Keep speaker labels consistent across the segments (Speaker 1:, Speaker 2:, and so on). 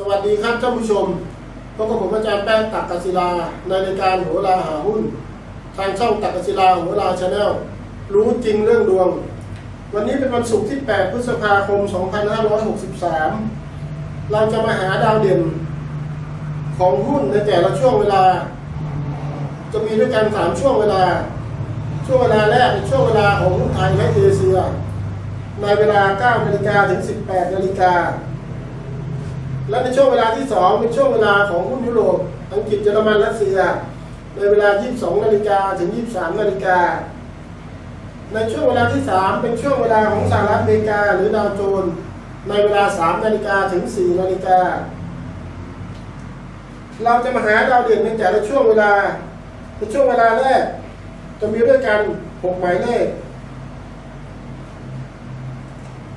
Speaker 1: สวัสดีครับท่านผู้ชมพบกับผมอาจารย์แป้งตักกศิลา ในรายการโหราหาหุ้น ทางช่องตักกศิลาโหราชาแนลรู้จริงเรื่องดวง วันนี้เป็นวันศุกร์ที่ 8 พฤษภาคม 2563 เราจะมาหาดาวเด่นของหุ้นในแต่ละช่วงเวลา จะมีด้วยกัน 3 ช่วงเวลา ช่วงเวลาแรกเป็นช่วงเวลาของหุ้นไทยและเอเชียในเวลา 9 นาฬิกาถึง 18 นาฬิกา และในช่วงเวลาที่ 2 เป็นช่วงเวลาของหุ้นยุโรป อังกฤษเยอรมันรัสเซีย ในเวลา 22 นาฬิกาถึง 23 นาฬิกา ในช่วงเวลาที่ 3 เป็นช่วงเวลาของสหรัฐอเมริกาหรือดาวโจนในเวลา 3 นาฬิกาถึง 4 นาฬิกา เราจะมาหาดาวเด่นในแต่ละช่วงเวลา ในช่วงเวลาแรก จะมีด้วยกัน 6 หมายเลข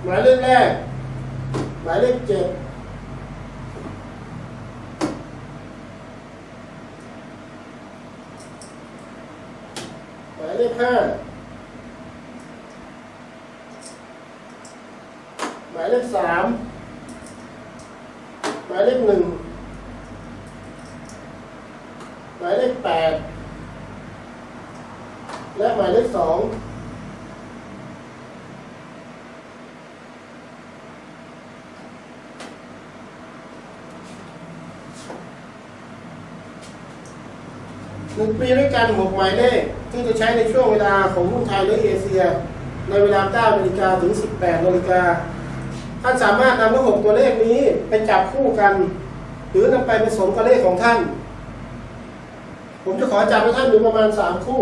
Speaker 1: หมายเลขแรก หมายเลข 7 หมายเลขห้าหมายเลขสามหมายเลขหนึ่งหมายเลขแปดและหมายเลขสอง หนึ่งมีด้วยกันหกหมายเลขที่จะใช้ในช่วงเวลาของหุ้นไทยและเอเชีย ในเวลา9นาฬิกาถึง 18นาฬิกาท่านสามารถนำทั้งหกตัวเลขนี้ไปจับคู่กัน หรือนำไปผสมกับเลขของท่าน ผมจะขอจับให้ท่านดูประมาณ 3 คู่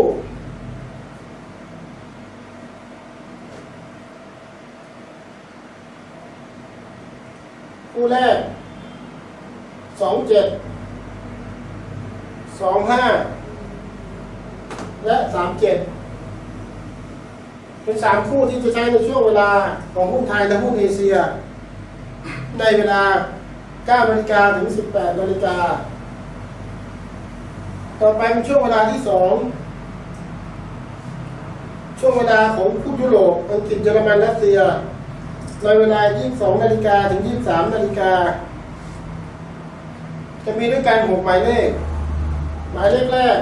Speaker 1: คู่แรก2 7สองห้า และสามเจ็ดเป็นสามคู่ที่จะใช้ในช่วงเวลาของหุ้นไทยและหุ้นเอเชีย ในเวลา9นาฬิกาถึง 18นาฬิกา ต่อไปเป็นช่วงเวลาที่สองช่วงเวลาของผู้ยุโรปอังกฤษเยอรมันรัสเซีย ในเวลา 22นาฬิกาถึง 23นาฬิกา จะมีด้วยกันหกหมายเลข หมายเลขแรก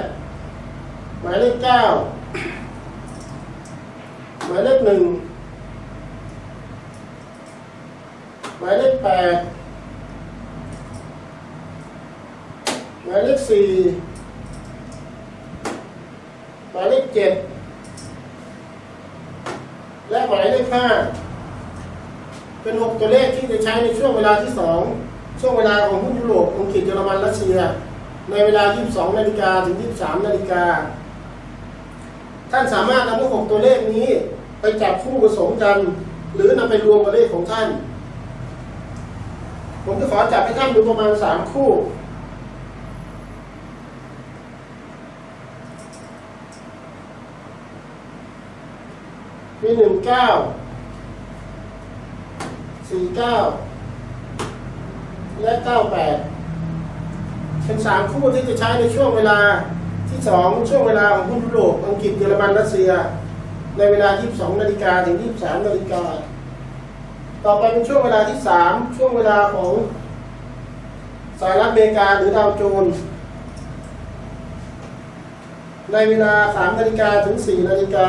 Speaker 1: หมายเลขเก้าหมายเลขหนึ่งหมายเลขแปดหมายเลขสี่หมายเลขเจ็ดและหมายเลขห้าเป็นหกตัวเลขที่จะใช้ในช่วงเวลาที่สองช่วงเวลาของหุ้นยุโรปอังกฤษเยอรมันรัสเซีย ในเวลา 22 นาฬิกาถึง 23 นาฬิกา ท่านสามารถนำพวกหกตัวเลขนี้ ไปจับคู่ผสมกัน หรือนำไปรวมกับเลขของท่าน ผมจะขอจับให้ท่านดูประมาณ3คู่มี1 9 4 9และ98เป็นสามคู่ที่จะใช้ในช่วงเวลา ที่สองช่วงเวลาของหุ้นยุโรปอังกฤษเยอรมันรัสเซีย ในเวลา 22นาฬิกาถึง 23นาฬิกาต่อไปเป็นช่วงเวลาที่สามช่วงเวลาของสหรัฐอเมริกาหรือดาวโจนส์ในเวลา3นาฬิกาถึง4นาฬิกา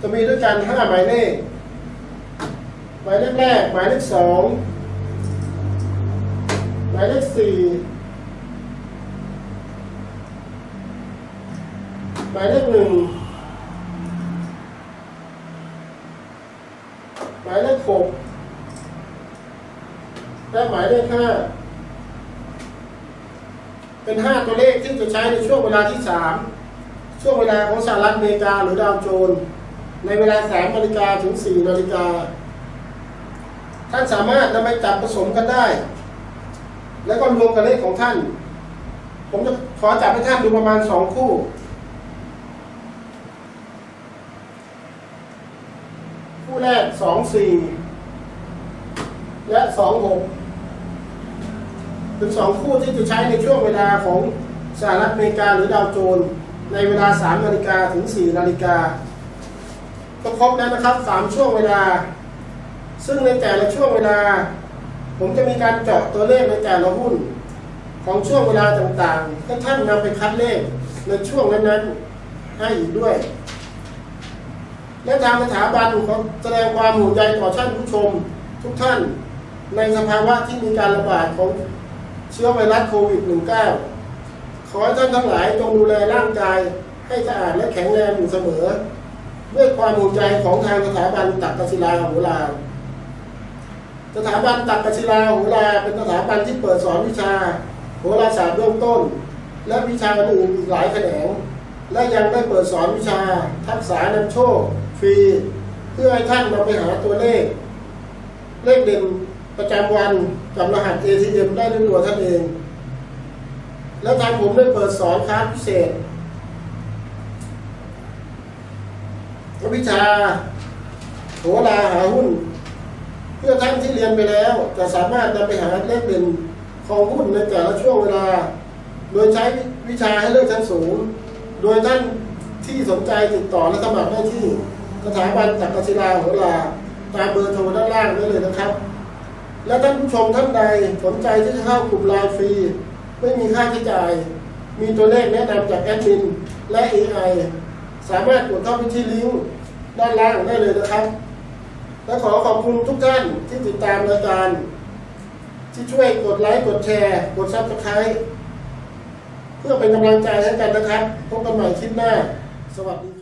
Speaker 1: จะมีด้วยกัน5หมายเลขหมายเลขแรกหมายเลขสองหมายเลขสี่ หมายเลขหนึ่งหมายเลขหกและหมายเลขห้าเป็นห้าตัวเลขที่จะใช้ในช่วงเวลาที่สามช่วงเวลาของสหรัฐอเมริกาหรือดาวโจนส์ในเวลาสามนาฬิกาถึงสี่นาฬิกาท่านสามารถนำไปจับผสมกันได้ แล้วก็รวมกับเลขของท่าน ผมจะขอจับให้ท่านดูประมาณสองคู่ คู่แรกสองสี่และสองหกเป็นสองคู่ที่จะใช้ในช่วงเวลาของสหรัฐอเมริกาหรือดาวโจนในเวลาสามนาฬิกาถึงสี่นาฬิกาก็ครบแล้วนะครับสามช่วงเวลา ซึ่งในแต่ละช่วงเวลา ผมจะมีการเจาะตัวเลขในแต่ละหุ้น ของช่วงเวลาต่างๆให้ท่านนำไปคัดเลขในช่วงนั้นๆให้อีกด้วย และทางสถาบันขอแสดงความห่วงใยต่อท่านผู้ชมทุกท่านในสภาวะที่มีการระบาดของเชื้อไวรัสโควิด -19 ขอให้ท่านทั้งหลายจงดูแลร่างกายให้สะอาดและแข็งแรงอยู่เสมอ ด้วยความห่วงใยของทางสถาบันตักกศิลาโหราสถาบันตักกศิลาโหราเป็นสถาบันที่เปิดสอนวิชาโหราศาสตร์เบื้องต้น และวิชาอื่นอีกหลายแขนง และยังได้เปิดสอนวิชาทักษะนำโชค ฟรี เพื่อให้ท่านนำไปหาตัวเลข เลขเด่นประจำวันกับรหัส ATM ได้ด้วยตัวท่านเอง แล้วทางผมได้เปิดสอนคลาสพิเศษวิชาโหราหาหุ้น เพื่อท่านที่เรียนไปแล้วจะสามารถนำไปหาเลขเด่นของหุ้นในแต่ละช่วงเวลา โดยใช้วิชาให้เลือกชั้นสูง โดยท่านที่สนใจติดต่อและสมัครได้ที่ สถาบันตักกศิลาโหราตามเบอร์โทรด้านล่างได้เลยนะครับ และท่านผู้ชมท่านใดสนใจที่จะเข้ากลุ่มไลน์ฟรี ไม่มีค่าใช้จ่าย มีตัวเลขแนะนำจากแอดมินและ AI สามารถกดเข้าไปที่ลิงก์ด้านล่างได้เลยนะครับ และขอขอบคุณทุกท่านที่ติดตามรายการ ที่ช่วยกดไลค์กดแชร์ กดซับสไครต์เพื่อเป็นกำลังใจให้กันนะครับ พบกันใหม่คลิปหน้า สวัสดี